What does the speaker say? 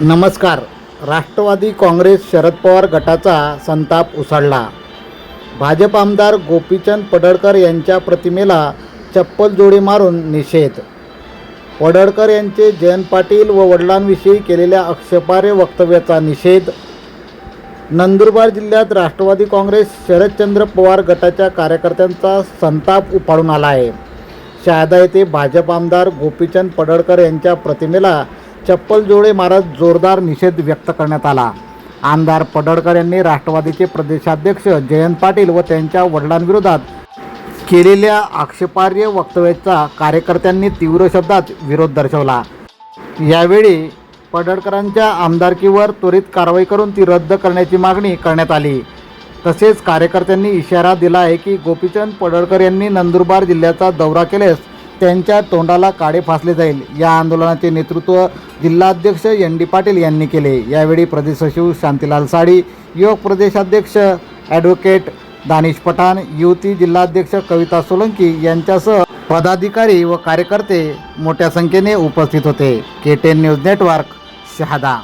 नमस्कार. राष्ट्रवादी काँग्रेस शरद पवार गटाचा संताप उसळला. भाजप आमदार गोपीचंद पडळकर यांच्या प्रतिमेला चप्पल जोडी मारून निषेध. पडळकर यांचे जयंत पाटील व वडिलांविषयी केलेल्या आक्षेपार्ह वक्तव्याचा निषेध. नंदुरबार जिल्ह्यात राष्ट्रवादी काँग्रेस शरदचंद्र पवार गटाच्या कार्यकर्त्यांचा संताप उफाळून आला आहे शहादा येथे भाजप आमदार गोपीचंद पडळकर यांच्या प्रतिमेला चप्पल जोडे मारत जोरदार निषेध व्यक्त करण्यात आला. आमदार पडळकर यांनी राष्ट्रवादीचे प्रदेशाध्यक्ष जयंत पाटील व त्यांच्या वडिलांविरोधात केलेल्या आक्षेपार्ह वक्तव्याचा कार्यकर्त्यांनी तीव्र शब्दात विरोध दर्शवला. यावेळी पडळकरांच्या आमदारकीवर त्वरित कारवाई करून ती रद्द करण्याची मागणी करण्यात आली. तसेच कार्यकर्त्यांनी इशारा दिला आहे की गोपीचंद पडळकर यांनी नंदुरबार जिल्ह्याचा दौरा केल्यास त्यांच्या तोंडाला काळे फासले जाईल. या आंदोलनाचे नेतृत्व जिल्हाध्यक्ष एन डी पाटील यांनी केले. यावेळी प्रदेश सचिव शांतीलाल साडी युवक प्रदेशाध्यक्ष ॲडव्होकेट दानिश पठाण युवती जिल्हाध्यक्ष कविता सोलंकी यांच्यासह पदाधिकारी व कार्यकर्ते मोठ्या संख्येने उपस्थित होते. K ten news network Shahada.